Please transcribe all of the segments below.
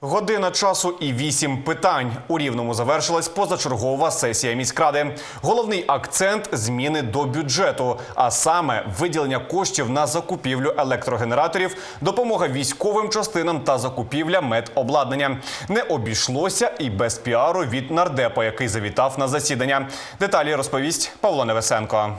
Година часу і вісім питань. У рівному завершилась позачергова сесія міськради. Головний акцент зміни до бюджету, а саме виділення коштів на закупівлю електрогенераторів, допомога військовим частинам та закупівля медобладнання. Не обійшлося і без піару від нардепа, який завітав на засідання. Деталі розповість Павло Невесенко.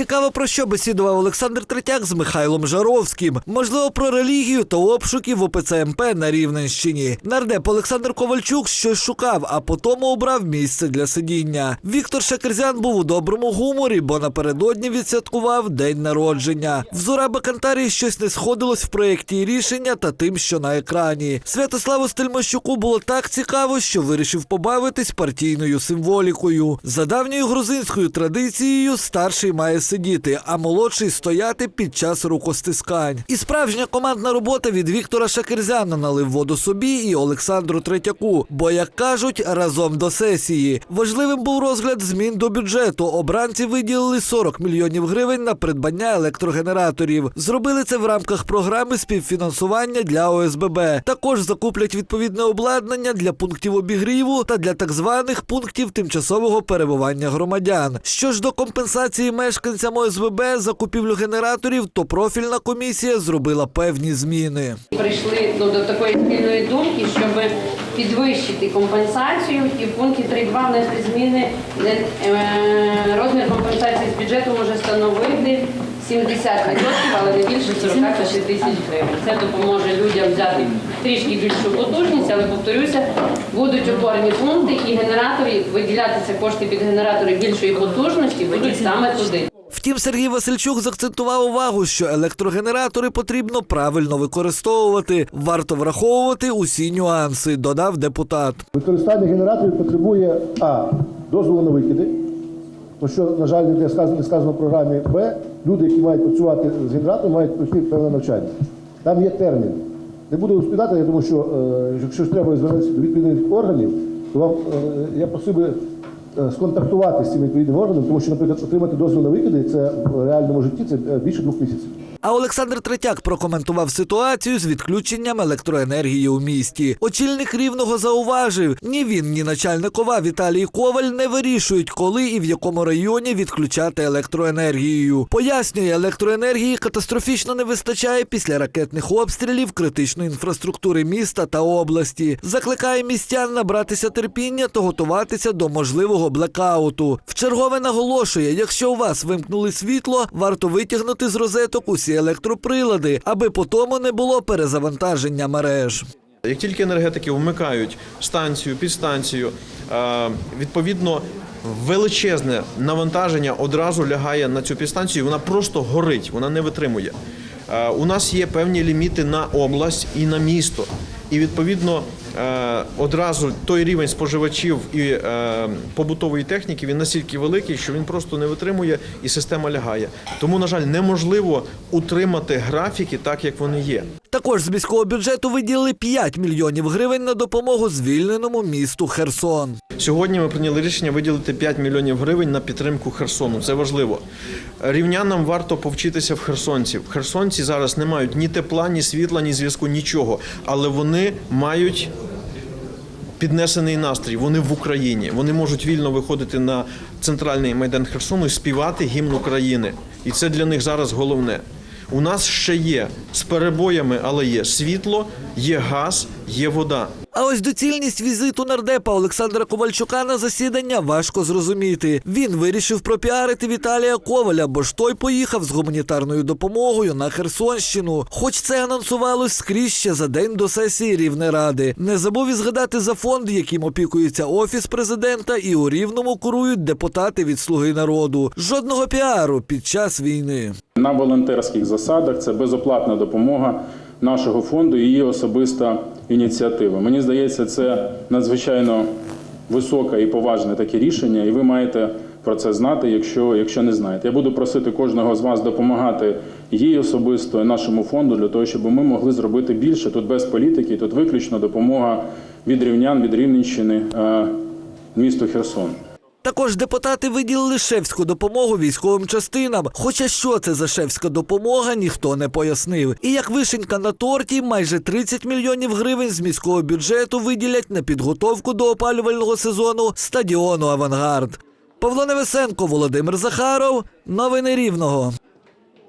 Цікаво, про що бесідував Олександр Третяк з Михайлом Жаровським. Можливо, про релігію та обшуки в ОПЦМП на Рівненщині. Нардеп Олександр Ковальчук щось шукав, а потім обрав місце для сидіння. Віктор Шакерзян був у доброму гуморі, бо напередодні відсвяткував день народження. В Зураба Кантарі щось не сходилось в проєкті рішення та тим, що на екрані. Святославу Стельмощуку було так цікаво, що вирішив побавитись партійною символікою. За давньою грузинською традицією старший має сидіти, а молодший стояти під час рукостискань. І справжня командна робота від Віктора Шакерзяна налив воду собі і Олександру Третяку. Бо, як кажуть, разом до сесії. Важливим був розгляд змін до бюджету. Обранці виділили 40 мільйонів гривень на придбання електрогенераторів. Зробили це в рамках програми співфінансування для ОСББ. Також закуплять відповідне обладнання для пунктів обігріву та для так званих пунктів тимчасового перебування громадян. Що ж до компенсації мешканцям ОСББ за купівлю генераторів, то профільна комісія зробила певні зміни. Прийшли ну, до такої спільної думки, щоб підвищити компенсацію і в пункті 3.2 внести зміни, де е, розмір компенсації з бюджету може становити 70%, але не більше 45 тисяч гривень. Це допоможе людям взяти трішки більшу потужність, але повторюся, будуть опорні пункти і генератори, виділятися кошти під генератори більшої потужності будуть саме туди. Втім, Сергій Васильчук заакцентував увагу, що електрогенератори потрібно правильно використовувати. Варто враховувати усі нюанси, додав депутат. Використання генераторів потребує А. Дозволу на викиди, то що, на жаль, не сказано, сказано в програмі Б. Люди, які мають працювати з генератором, мають пройти певне навчання. Там є термін. Не буду розповідати, я думаю, що е, якщо треба звернутися до відповідних органів, то вам е, я просив би сконтактувати з цими відповідними органами, тому що, наприклад, отримати дозвіл на викиди це в реальному житті це е, більше двох місяців. А Олександр Третяк прокоментував ситуацію з відключенням електроенергії у місті. Очільник рівного зауважив: ні він, ні начальник ОВА Віталій Коваль не вирішують, коли і в якому районі відключати електроенергію. Пояснює, електроенергії катастрофічно не вистачає після ракетних обстрілів критичної інфраструктури міста та області. Закликає містян набратися терпіння та готуватися до можливого блекауту. Вчергове наголошує, якщо у вас вимкнули світло, варто витягнути з розеток усі електроприлади, аби по тому не було перезавантаження мереж. Як тільки енергетики вмикають станцію, підстанцію, е, відповідно величезне навантаження одразу лягає на цю підстанцію. Вона просто горить, вона не витримує. Е, У нас є певні ліміти на область і на місто. І відповідно одразу той рівень споживачів і е, побутової техніки він настільки великий, що він просто не витримує і система лягає. Тому, на жаль, неможливо утримати графіки так, як вони є. Також з міського бюджету виділили 5 мільйонів гривень на допомогу звільненому місту Херсон. Сьогодні ми прийняли рішення виділити 5 мільйонів гривень на підтримку Херсону. Це важливо. Рівнянам варто повчитися в херсонців. Херсонці зараз не мають ні тепла, ні світла, ні зв'язку, нічого. Але вони мають піднесений настрій. Вони в Україні. Вони можуть вільно виходити на центральний майдан Херсону і співати гімн України. І це для них зараз головне. У нас ще є з перебоями, але є світло, є газ, є вода. А ось доцільність візиту нардепа Олександра Ковальчука на засідання важко зрозуміти. Він вирішив пропіарити Віталія Коваля, бо ж той поїхав з гуманітарною допомогою на Херсонщину. Хоч це анонсувалось скрізь ще за день до сесії Рівнеради. Не забув і згадати за фонд, яким опікується офіс президента, і у рівному курують депутати від Слуги народу. Жодного піару під час війни. На волонтерських засадах це безоплатна допомога нашого фонду і її особиста ініціатива. Мені здається, це надзвичайно високе і поважне таке рішення, і ви маєте про це знати, якщо, якщо не знаєте. Я буду просити кожного з вас допомагати їй особисто і нашому фонду для того, щоб ми могли зробити більше тут без політики, тут виключно допомога від рівнян, від Рівненщини е, місту Херсон. Також депутати виділили шефську допомогу військовим частинам. Хоча що це за шефська допомога, ніхто не пояснив. І як вишенька на торті, майже 30 мільйонів гривень з міського бюджету виділять на підготовку до опалювального сезону стадіону Авангард. Павло Невесенко, Володимир Захаров. Новини Рівного.